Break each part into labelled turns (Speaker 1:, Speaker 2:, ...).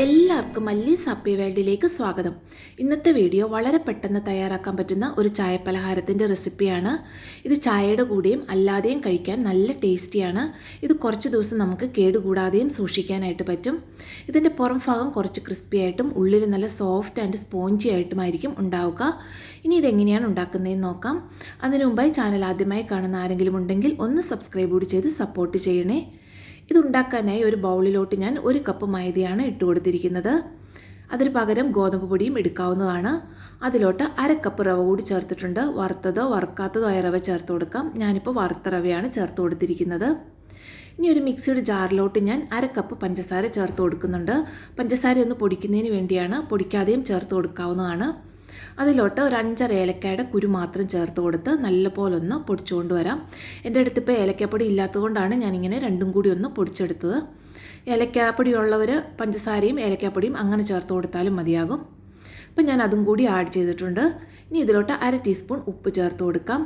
Speaker 1: എല്ലാവർക്കും മല്ലി സാപ്പി വേൾഡിലേക്ക് സ്വാഗതം. ഇന്നത്തെ വീഡിയോ വളരെ പെട്ടെന്ന് തയ്യാറാക്കാൻ പറ്റുന്ന ഒരു ചായ പലഹാരത്തിന്റെ റെസിപ്പിയാണ്. ഇത് ചായയുടെ കൂടെയും അല്ലാതെയും കഴിക്കാൻ നല്ല ടേസ്റ്റിയാണ്. ഇത് കുറച്ച് ദിവസം നമുക്ക് കേടുകൂടാതെയും സൂക്ഷിക്കാനായിട്ട് പറ്റും. ഇതിന്റെ പുറം ഭാഗം കുറച്ച് ക്രിസ്പി ആയിട്ടും ഉള്ളിൽ നല്ല സോഫ്റ്റ് ആൻഡ് സ്പോഞ്ചി ആയിട്ടുമായിരിക്കും ഉണ്ടാവുക. ഇനി ഇതെങ്ങനെയാണ് ഉണ്ടാക്കുന്നതെന്ന് നോക്കാം. അതിനു മുമ്പായി ചാനൽ ആദ്യമായി കാണുന്ന ആരെങ്കിലും ഉണ്ടെങ്കിൽ ഒന്ന് സബ്സ്ക്രൈബ് കൂടി ചെയ്ത് സപ്പോർട്ട് ചെയ്യണേ. ഇതുണ്ടാക്കാനായി ഒരു ബൗളിലോട്ട് ഞാൻ ഒരു കപ്പ് മൈദയാണ് ഇട്ട് കൊടുത്തിരിക്കുന്നത്. അതിന് പകരം ഗോതമ്പ് പൊടിയും എടുക്കാവുന്നതാണ്. അതിലോട്ട് അര കപ്പ് റവ കൂടി ചേർത്തിട്ടുണ്ട്. വറുത്തതോ വറുക്കാത്തതോ ആയ റവ ചേർത്ത് കൊടുക്കാം. ഞാനിപ്പോൾ വറുത്ത റവയാണ് ചേർത്ത് കൊടുത്തിരിക്കുന്നത്. ഇനി ഒരു മിക്സിയുടെ ജാറിലോട്ട് ഞാൻ അര കപ്പ് പഞ്ചസാര ചേർത്ത് കൊടുക്കുന്നുണ്ട്. പഞ്ചസാര ഒന്ന് പൊടിക്കുന്നതിന് വേണ്ടിയാണ് പൊടിക്കാതെയും ചേർത്ത് കൊടുക്കാവുന്നതാണ്. അതിലോട്ട് ഒരു അഞ്ചര ഏലക്കായുടെ കുരു മാത്രം ചേർത്ത് കൊടുത്ത് നല്ലപോലെ ഒന്ന് പൊടിച്ചുകൊണ്ട് വരാം. എന്റെ അടുത്ത് ഇപ്പോൾ ഏലക്കാപ്പൊടി ഇല്ലാത്തതുകൊണ്ടാണ് ഞാനിങ്ങനെ രണ്ടും കൂടി ഒന്ന് പൊടിച്ചെടുത്തത്. ഏലക്കാപ്പൊടി ഉള്ളവർ പഞ്ചസാരയും ഏലക്കാപ്പൊടിയും അങ്ങനെ ചേർത്ത് കൊടുത്താലും മതിയാകും. അപ്പം ഞാൻ അതും കൂടി ആഡ് ചെയ്തിട്ടുണ്ട്. ഇനി ഇതിലോട്ട് അര ടീസ്പൂൺ ഉപ്പ് ചേർത്ത് കൊടുക്കാം.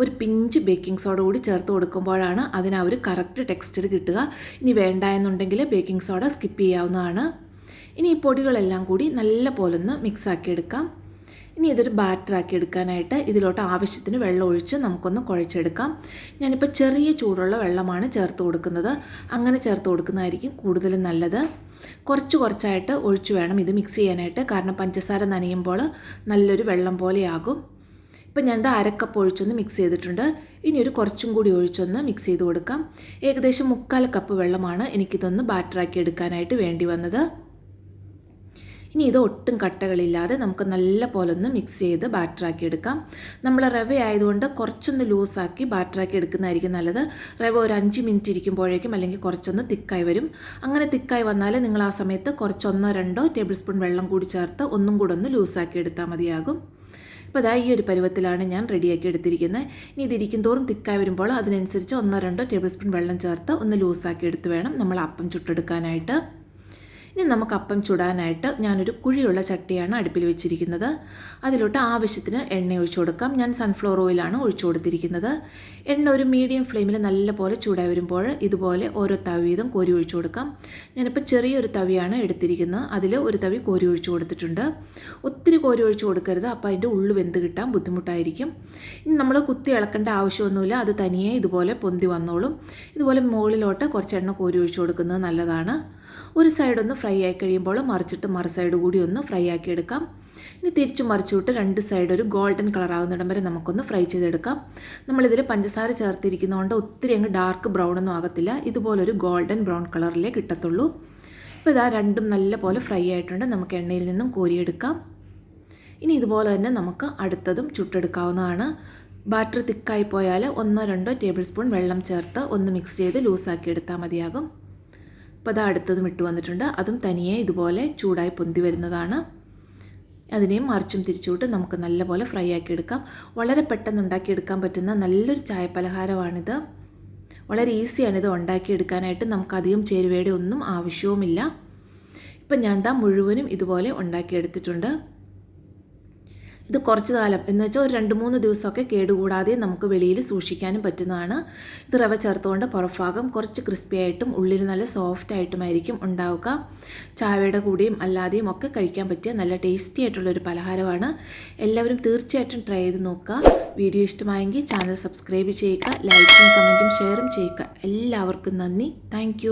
Speaker 1: ഒരു പിഞ്ച് ബേക്കിംഗ് സോഡ കൂടി ചേർത്ത് കൊടുക്കുമ്പോഴാണ് അതിന് ആ ഒരു കറക്റ്റ് ടെക്സ്ചർ കിട്ടുക. ഇനി വേണ്ട എന്നുണ്ടെങ്കിൽ ബേക്കിംഗ് സോഡ സ്കിപ്പ് ചെയ്യാവുന്നതാണ്. ഇനി ഈ പൊടികളെല്ലാം കൂടി നല്ല പോലൊന്ന് മിക്സാക്കിയെടുക്കാം ഇനി ഇതൊരു ബാറ്ററാക്കി എടുക്കാനായിട്ട് ഇതിലോട്ട് ആവശ്യത്തിന് വെള്ളം ഒഴിച്ച് നമുക്കൊന്ന് കുഴച്ചെടുക്കാം. ഞാനിപ്പോൾ ചെറിയ ചൂടുള്ള വെള്ളമാണ് ചേർത്ത് കൊടുക്കുന്നത്. അങ്ങനെ ചേർത്ത് കൊടുക്കുന്നതായിരിക്കും കൂടുതലും നല്ലത്. കുറച്ച് കുറച്ചായിട്ട് ഒഴിച്ചു വേണം ഇത് മിക്സ് ചെയ്യാനായിട്ട്. കാരണം പഞ്ചസാര നനയുമ്പോൾ നല്ലൊരു വെള്ളം പോലെയാകും. ഇപ്പം ഞാൻ ഇത് അരക്കപ്പ് ഒഴിച്ചൊന്ന് മിക്സ് ചെയ്തിട്ടുണ്ട്. ഇനി ഒരു കുറച്ചും കൂടി ഒഴിച്ചൊന്ന് മിക്സ് ചെയ്ത് കൊടുക്കാം. ഏകദേശം മുക്കാൽ കപ്പ് വെള്ളമാണ് എനിക്കിതൊന്ന് ബാറ്ററാക്കി എടുക്കാനായിട്ട് വേണ്ടി വന്നത്. ഇനി ഇത് ഒട്ടും കട്ടകളില്ലാതെ നമുക്ക് നല്ല പോലെ ഒന്ന് മിക്സ് ചെയ്ത് ബാറ്ററാക്കി എടുക്കാം. നമ്മൾ റവ ആയതുകൊണ്ട് കുറച്ചൊന്ന് ലൂസാക്കി ബാറ്ററാക്കി എടുക്കുന്നതായിരിക്കും നല്ലത്. റവ ഒരു അഞ്ച് മിനിറ്റ് ഇരിക്കുമ്പോഴേക്കും അല്ലെങ്കിൽ കുറച്ചൊന്ന് തിക്കായി വരും. അങ്ങനെ തിക്കായി വന്നാൽ നിങ്ങൾ ആ സമയത്ത് കുറച്ചൊന്നോ രണ്ടോ ടേബിൾ സ്പൂൺ വെള്ളം കൂടി ചേർത്ത് ഒന്നും കൂടെ ഒന്ന് ലൂസാക്കി എടുത്താൽ മതിയാകും. അപ്പോൾ അതായത് ഈ ഒരു പരുവത്തിലാണ് ഞാൻ റെഡിയാക്കി എടുത്തിരിക്കുന്നത് ഇനി ഇതിരിക്കും തോറും തിക്കായി വരുമ്പോൾ അതിനനുസരിച്ച് ഒന്നോ രണ്ടോ ടേബിൾ സ്പൂൺ വെള്ളം ചേർത്ത് ഒന്ന് ലൂസാക്കി എടുത്ത് വേണം നമ്മൾ അപ്പം ചുട്ടെടുക്കാനായിട്ട്. ഇനി നമുക്ക് അപ്പം ചുടാനായിട്ട് ഞാനൊരു കുഴിയുള്ള ചട്ടിയാണ് അടുപ്പിൽ വെച്ചിരിക്കുന്നത്. അതിലോട്ട് ആവശ്യത്തിന് എണ്ണ ഒഴിച്ചു കൊടുക്കാം. ഞാൻ സൺഫ്ലവർ ഓയിലാണ് ഒഴിച്ചു കൊടുത്തിരിക്കുന്നത്. എണ്ണ ഒരു മീഡിയം ഫ്ലെയിമിൽ നല്ലപോലെ ചൂടായി വരുമ്പോൾ ഇതുപോലെ ഓരോ തവി കോരി ഒഴിച്ചു കൊടുക്കാം. ഞാനിപ്പോൾ ചെറിയൊരു തവിയാണ് എടുത്തിരിക്കുന്നത്. അതിൽ ഒരു തവി കോരി ഒഴിച്ചു കൊടുത്തിട്ടുണ്ട്. ഒത്തിരി കോരി ഒഴിച്ചു കൊടുക്കരുത്. അപ്പോൾ അതിന്റെ ഉള്ളു വെന്ത് കിട്ടാൻ ബുദ്ധിമുട്ടായിരിക്കും. ഇനി നമ്മൾ കുത്തി ഇളക്കേണ്ട ആവശ്യമൊന്നുമില്ല. അത് തനിയെ ഇതുപോലെ പൊന്തി വന്നോളും. ഇതുപോലെ മുകളിലോട്ട് കുറച്ച് എണ്ണ കോരി ഒഴിച്ചു കൊടുക്കുന്നത് നല്ലതാണ്. ഒരു സൈഡ് ഒന്ന് ഫ്രൈ ആയി കഴിയുമ്പോൾ മറിച്ചിട്ട് മറു സൈഡ് കൂടി ഒന്ന് ഫ്രൈ ആക്കി എടുക്കാം. ഇനി തിരിച്ചു മറിച്ചുവിട്ട് രണ്ട് സൈഡ് ഒരു ഗോൾഡൻ കളർ ആകുന്നിടം വരെ നമുക്കൊന്ന് ഫ്രൈ ചെയ്തെടുക്കാം. നമ്മളിതിൽ പഞ്ചസാര ചേർത്തിരിക്കുന്നതുകൊണ്ട് ഒത്തിരി അങ്ങ് ഡാർക്ക് ബ്രൗൺ ഒന്നും ആകത്തില്ല. ഇതുപോലൊരു ഗോൾഡൻ ബ്രൗൺ കളറിലേ കിട്ടത്തുള്ളൂ. ഇപ്പോൾ ഇതാ രണ്ടും നല്ല പോലെ ഫ്രൈ ആയിട്ടുണ്ട്. നമുക്ക് എണ്ണയിൽ നിന്നും കോരിയെടുക്കാം. ഇനി ഇതുപോലെ തന്നെ നമുക്ക് അടുത്തതും ചുട്ടെടുക്കാവുന്നതാണ്. ബാറ്റർ തിക്കായി പോയാൽ ഒന്നോ രണ്ടോ ടേബിൾ സ്പൂൺ വെള്ളം ചേർത്ത് ഒന്ന് മിക്സ് ചെയ്ത് ലൂസാക്കി എടുത്താൽ മതിയാകും. അപ്പോൾ അത് അടുത്തതും ഇട്ട് വന്നിട്ടുണ്ട്. അതും തനിയെ ഇതുപോലെ ചൂടായി പൊന്തി വരുന്നതാണ്. അതിനെയും മറിച്ചും തിരിച്ചുവിട്ട് നമുക്ക് നല്ലപോലെ ഫ്രൈ ആക്കി എടുക്കാം. വളരെ പെട്ടെന്ന് ഉണ്ടാക്കിയെടുക്കാൻ പറ്റുന്ന നല്ലൊരു ചായ പലഹാരമാണിത് വളരെ ഈസിയാണ് ഇത് ഉണ്ടാക്കിയെടുക്കാനായിട്ട് നമുക്കധികം ചേരുവയുടെ ഒന്നും ആവശ്യവുമില്ല. ഇപ്പം ഞാൻ താ മുഴുവനും ഇതുപോലെ ഉണ്ടാക്കിയെടുത്തിട്ടുണ്ട് ഇത് കുറച്ച് കാലം. എന്ന് വെച്ചാൽ ഒരു രണ്ട് മൂന്ന് ദിവസമൊക്കെ കേടുകൂടാതെ നമുക്ക് വെളിയിൽ സൂക്ഷിക്കാനും പറ്റുന്നതാണ്. ഇത് റവ ചേർത്തുകൊണ്ട് പുറഭാഗം കുറച്ച് ക്രിസ്പി ആയിട്ടും ഉള്ളിൽ നല്ല സോഫ്റ്റ് ആയിട്ടുമായിരിക്കും ഉണ്ടാവുക. ചായയുടെ കൂടെയും അല്ലാതെയും ഒക്കെ കഴിക്കാൻ പറ്റിയ നല്ല ടേസ്റ്റി ആയിട്ടുള്ളൊരു പലഹാരമാണ്. എല്ലാവരും തീർച്ചയായിട്ടും ട്രൈ ചെയ്ത് നോക്കുക. വീഡിയോ ഇഷ്ടമായെങ്കിൽ ചാനൽ സബ്സ്ക്രൈബ് ചെയ്യുക ലൈക്കും കമന്റും ഷെയറും ചെയ്യുക. എല്ലാവർക്കും നന്ദി. താങ്ക്